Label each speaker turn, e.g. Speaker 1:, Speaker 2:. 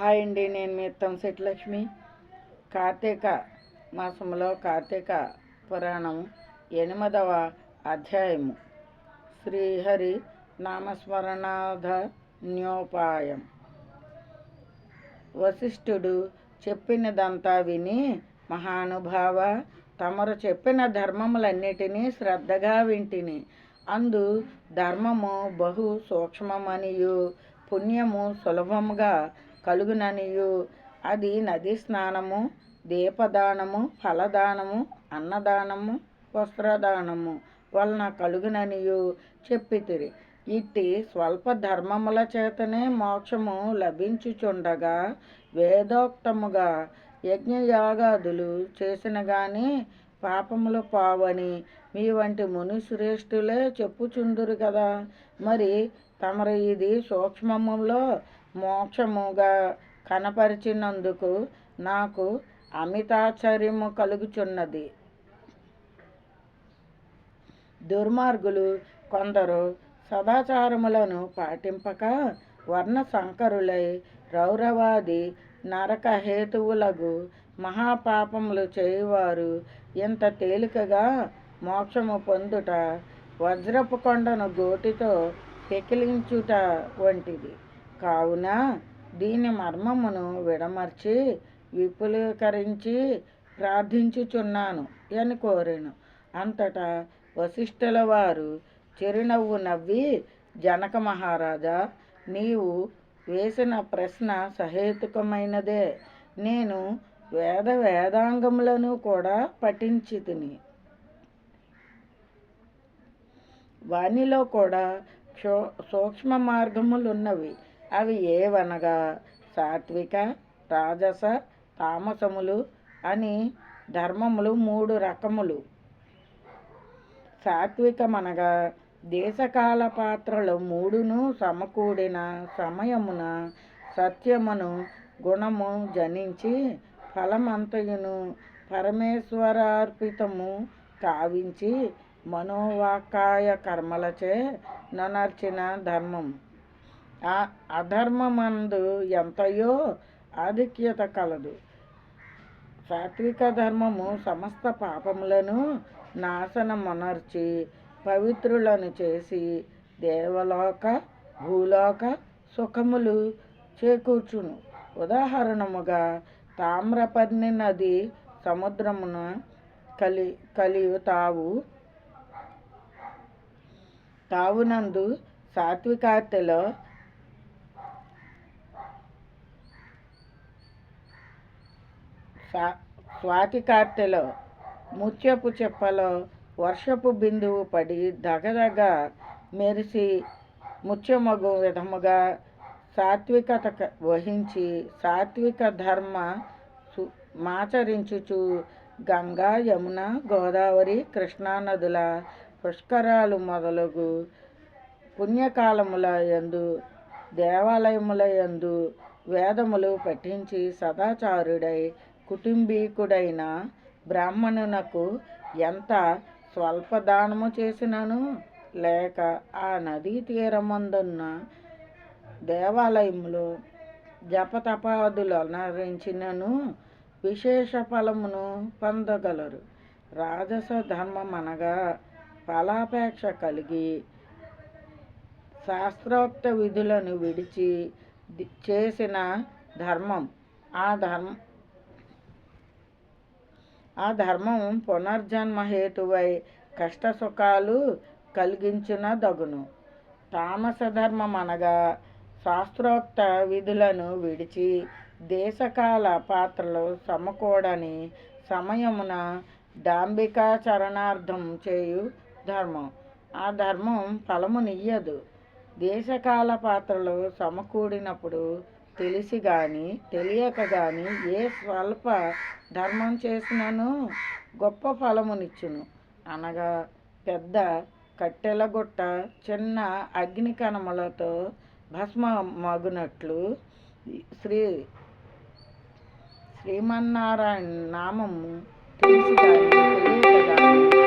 Speaker 1: Hi అండి నేను మీ తంశెట్ లక్ష్మి కార్తీక మాసంలో కార్తీక పురాణం ఎనిమిదవ అధ్యాయము. శ్రీహరి నామస్మరణాధ న్యోపాయం వశిష్ఠుడు చెప్పినదంతా విని మహానుభావ తమరు చెప్పిన ధర్మములన్నిటినీ శ్రద్ధగా వింటిని. అందు ధర్మము బహు సూక్ష్మమనియు పుణ్యము సులభముగా కలుగుననియు. అది నది స్నానము దీపదానము ఫలదానము అన్నదానము వస్త్రదానము వలన కలుగుననియు. చెప్పితిరి. ఇట్టి స్వల్ప ధర్మముల చేతనే మోక్షము లభించుచుండగా వేదోక్తముగా యజ్ఞయాగాదులు చేసిన గాని పాపములు పావని మీ వంటి ముని శ్రేష్ఠులే చెప్పుచుందురు కదా. మరి తమరు ఇది సూక్ష్మములో మోక్షముగా కనపరిచినందుకు నాకు అమితాశ్చర్యము కలుగుచున్నది. దుర్మార్గులు కొందరు సదాచారములను పాటింపక వర్ణ సంకరులై రౌరవాది నరక హేతువులకు మహాపాపములు చేయువారు ఇంత తేలికగా మోక్షము పొందుట వజ్రపు కొండను గోటితో పెకిలించుట వంటిది. కావున? దీని మర్మమును విడమర్చి విపులీకరించి ప్రార్థించుచున్నాను అని కోరాను. అంతటా వశిష్ఠుల వారు చిరునవ్వు నవ్వి జనక మహారాజా నీవు వేసిన ప్రశ్న సహేతుకమైనదే. నేను వేద వేదాంగములను కూడా పఠించి తిని వానిలో కూడా క్షో సూక్ష్మ మార్గములున్నవి. అవి ఏవనగా? సాత్విక రాజస తామసములు అని ధర్మములు మూడు రకములు. సాత్వికమనగా దేశకాల పాత్రలు మూడును సమకూడిన సమయమున సత్యమును గుణము జనించి ఫలమంతయును పరమేశ్వరార్పితము కావించి మనోవాకాయ కర్మలచే ననర్చిన ధర్మం. ఆ అధర్మమందు ఎంతయో ఆధిక్యత కలదు. సాత్విక ధర్మము సమస్త పాపములను నాశనమునర్చి పవిత్రులను చేసి దేవలోక భూలోక సుఖములు చేకూర్చును. ఉదాహరణముగా తామ్రపర్ణి నది సముద్రమున కలి కలియు తావు తావునందు సాత్వికార్తెలో స్వాతి కార్తెలో ముత్యపు చెప్పలో వర్షపు బిందువు పడి దగదగ మెరిసి ముత్యమగు విధముగా సాత్వికత వహించి సాత్విక ధర్మ మాచరించుచు గంగా యమున గోదావరి కృష్ణానదుల పుష్కరాలు మొదలగు పుణ్యకాలముల యందు దేవాలయముల యందు వేదములు పఠించి సదాచారుడై కుటుంబీకుడైన బ్రాహ్మణునకు ఎంత స్వల్ప దానము చేసినను? లేక ఆ నదీ తీరమందున్న దేవాలయంలో జపతపాదులు అనరించినను విశేష ఫలమును పొందగలరు. రాజస ధర్మం అనగా ఫలాపేక్ష కలిగి శాస్త్రోక్త విధులను విడిచి చేసిన ధర్మం. ఆ ధర్మ ఆ ధర్మం పునర్జన్మ హేతువై కష్టసుఖాలు కలిగించిన దగును. తామస ధర్మం అనగా శాస్త్రోక్త విధులను విడిచి దేశకాల పాత్రలు సమకూడని సమయమున డాంబికాచరణార్థం చేయు ధర్మం. ఆ ధర్మం ఫలమునియ్యదు. దేశకాల పాత్రలు సమకూడినప్పుడు తెలిసి కానీ తెలియక కానీ ఏ స్వల్ప ధర్మం చేసినను గొప్ప ఫలమునిచ్చును. అనగా పెద్ద కట్టెల గుట్ట చిన్న అగ్ని కణములతో భస్మ మగునట్లు శ్రీ శ్రీమన్నారాయణ నామము తెలిసి కానీ తెలియక